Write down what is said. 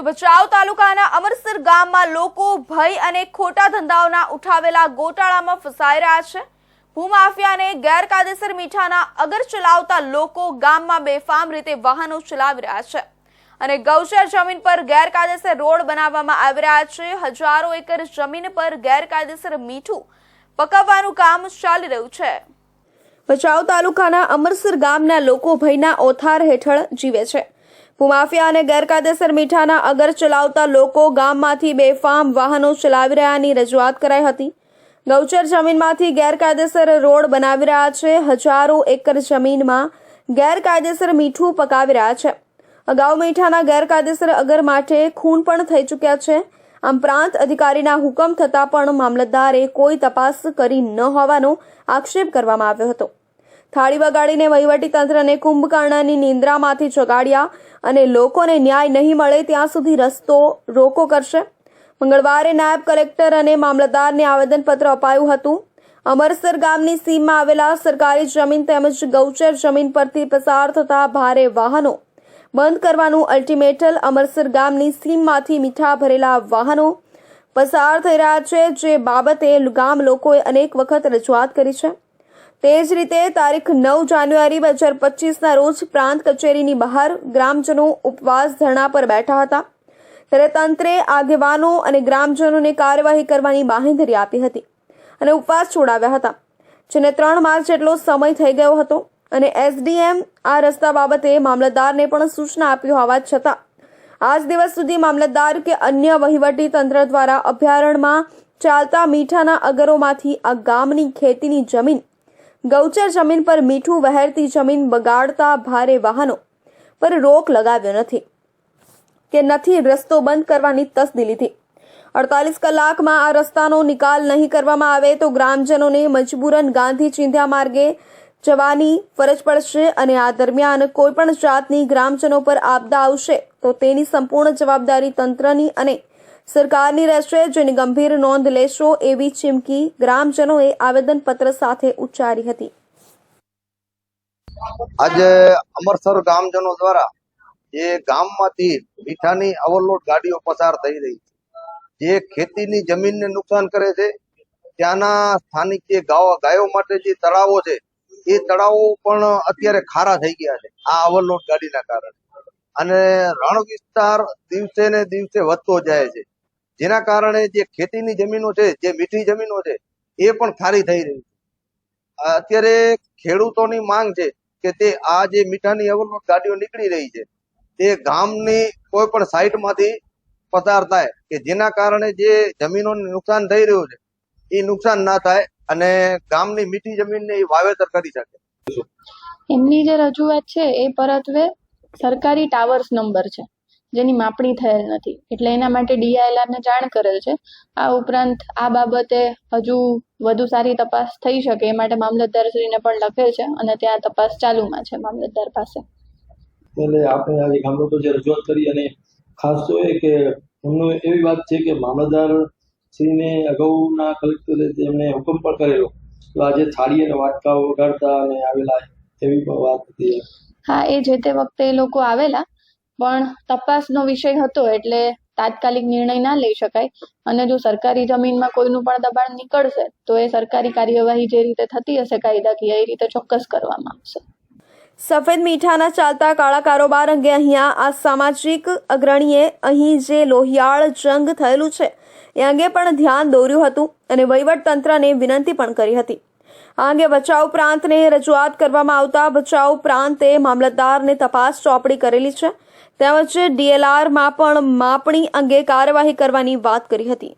તો ભચાઉ તાલુકાના અમરસર ગામમાં લોકો ભય અને ખોટા ધંધાઓના ઉઠાવેલા ગોટાળામાં ફસાઈ રહ્યા છે. ભૂમાફિયાને ગેરકાયદેસર મીઠાના અગર ચલાવતા લોકો ગામમાં બેફામ રીતે વાહનો ચલાવી રહ્યા છે. અને ગૌચર જમીન પર ગેરકાયદેસર રોડ બનાવવામાં આવી રહ્યા છે. હજારો એકર જમીન પર ગેરકાયદેસર મીઠું પકવવાનું કામ ચાલી રહ્યું છે. ભચાઉ તાલુકાના અમરસર ગામના લોકો ભયના ઓથાર હેઠળ જીવે છે. ભૂમાફિયા અને ગેરકાયદેસર મીઠાના અગર ચલાવતા લોકો ગામમાંથી બેફામ વાહનો ચલાવી રહ્યાની રજૂઆત કરાઈ હતી. ગૌચર જમીનમાંથી ગેરકાયદેસર રોડ બનાવી રહ્યા છે. હજારો એકર જમીનમાં ગેરકાયદેસર મીઠું પકાવી રહ્યા છે. અગાઉ મીઠાના ગેરકાયદેસર અગર માટે ખૂન પણ થઈ ચૂક્યા છે. આમ પ્રાંત અધિકારીના હુકમ થતાં પણ મામલતદારે કોઈ તપાસ કરી ન હોવાનો આક્ષેપ કરવામાં આવ્યો હતો. થાળી વગાડીને વહીવટી તંત્રને કુંભકર્ણની નિંદ્રામાંથી જગાડ્યા અને લોકોને ન્યાય નહીં મળે ત્યાં સુધી રસ્તો રોકો કરશે. મંગળવારે નાયબ કલેક્ટર અને મામલતદારને આવેદનપત્ર અપાયું હતું. અમરસર ગામની સીમમાં આવેલા સરકારી જમીન તેમજ ગૌચર જમીન પરથી પસાર થતા ભારે વાહનો બંધ કરવાનું અલ્ટિમેટલ અમરસર ગામની સીમમાંથી મીઠા ભરેલા વાહનો પસાર થઈ રહ્યા છે, જે બાબતે ગામ લોકોએ અનેક વખત રજૂઆત કરી છે. તે જ રીતે તારીખ નવ જાન્યુઆરી બે હજાર પચીસના રોજ પ્રાંત કચેરીની બહાર ગ્રામજનો ઉપવાસ ધરણા પર બેઠા હતા. ત્યારે તંત્રે આગેવાનો અને ગ્રામજનોને કાર્યવાહી કરવાની બાંહેધરી આપી હતી અને ઉપવાસ છોડાવ્યા હતા, જેને ત્રણ માર્ચ જેટલો સમય થઈ ગયો હતો. અને એસડીએમ આ રસ્તા બાબતે મામલતદારને પણ સૂચના આપી હોવા છતાં, આજ દિવસ સુધી મામલતદાર કે અન્ય વહીવટી તંત્ર દ્વારા અભયારણ્યમાં ચાલતા મીઠાના અગરોમાંથી આ ગામની ખેતીની જમીન ગૌચર જમીન પર મીઠું વહેરતી જમીન બગાડતા ભારે વાહનો પર રોક લગાવ્યો નથી કે નથી રસ્તો બંધ કરવાની તસ્દી લીધી. અડતાલીસ કલાકમાં આ રસ્તાનો નિકાલ નહીં કરવામાં આવે તો ગ્રામજનોને મજબૂરન ગાંધી ચિંધ્યા માર્ગે જવાની ફરજ પડશે અને આ દરમિયાન કોઈપણ જાતની ગ્રામજનો પર આપદા આવશે તો તેની સંપૂર્ણ જવાબદારી તંત્રની અને સરકારની રહેશે જેની ગંભીર નોંધ લેશો એવી ચીમકી ગ્રામજનોએ આવેદનપત્ર સાથે ઉચ્ચારી હતી. આજે અમરસર ગામજનો દ્વારા જે ગામમાંથી મીઠાની ઓવરલોડ ગાડીઓ પસાર થઈ રહી છે, જે ખેતીની જમીનને નુકસાન કરે છે, ત્યાંના સ્થાનિક જે ગાયો માટે જે તળાવો છે, એ તળાવો પણ અત્યારે ખારા થઈ ગયા છે, આ ઓવરલોડ ગાડીના કારણે. અને રણ વિસ્તાર દિવસે ને દિવસે વધતો જાય છે. જેના કારણે જે ખેતીની જમીનો છે, જે મીઠી જમીનો છે, એ પણ ખારી થઈ રહી છે. અત્યારે ખેડૂતોની માંગ છે કે તે આ જે મીઠાની ઓવરલોડ ગાડીઓ નીકળી રહી છે, તે ગામની કોઈ પણ સાઈડમાંથી પસાર થાય કે જેના કારણે જે જમીનોને નુકસાન થઈ રહ્યું છે, એ નુકસાન ના થાય અને ગામની મીઠી જમીનને એ વાવેતર કરી શકે. એમની જે રજૂઆત છે, એ પરત્વે સરકારી ટાવર્સ નંબર છે. જેની માપણી થયેલ નથી. એટલે એના માટે ડીઆઈએલઆરને જાણ કરેલ છે. આ ઉપરાંત આ બાબતે હજુ વધુ સારી તપાસ થઈ શકે એ માટે મામલતદારશ્રીને પણ લખેલ છે અને ત્યાં તપાસ ચાલુમાં છે મામલતદાર પાસે. એટલે આપણે આજે ગામડો જે રજૂઆત કરી અને ખાસ તો એ કે એમનું એવી વાત છે કે મામલતદાર શ્રીને અગાઉના કલેક્ટરે એમને હુકમ પણ કરેલો. તો આજે થાળી અને વાટકાઓ વગાડતા અને આવેલા એવી વાત હતી. હા એ જે તે વખતે એ લોકો આવેલા પણ તપાસનો વિષય હતો એટલે તાત્કાલિક નિર્ણય ના લઈ શકાય. અને જો સરકારી જમીનમાં કોઈનું પણ દબાણ નીકળશે, તો એ સરકારી કાર્યવાહી જે રીતે થતી હશે કાયદાકીય, એ રીતે ચોક્કસ કરવામાં આવશે. સફેદ મીઠાના ચાલતા કાળા કારોબાર અંગે અહીંયા આ સામાજિક અગ્રણીએ અહીં જે લોહિયાળ જંગ થયેલું છે, એ અંગે પણ ધ્યાન દોર્યું હતું અને વહીવટ તંત્રને વિનંતી પણ કરી હતી. આ અંગે ભચાઉ પ્રાંતને રજૂઆત કરવામાં આવતા ભચાઉ પ્રાંતે મામલતદારને તપાસ ચોપડી કરેલી છે. તેમજ ડીએલઆરમાં પણ માપણી અંગે કાર્યવાહી કરવાની વાત કરી હતી.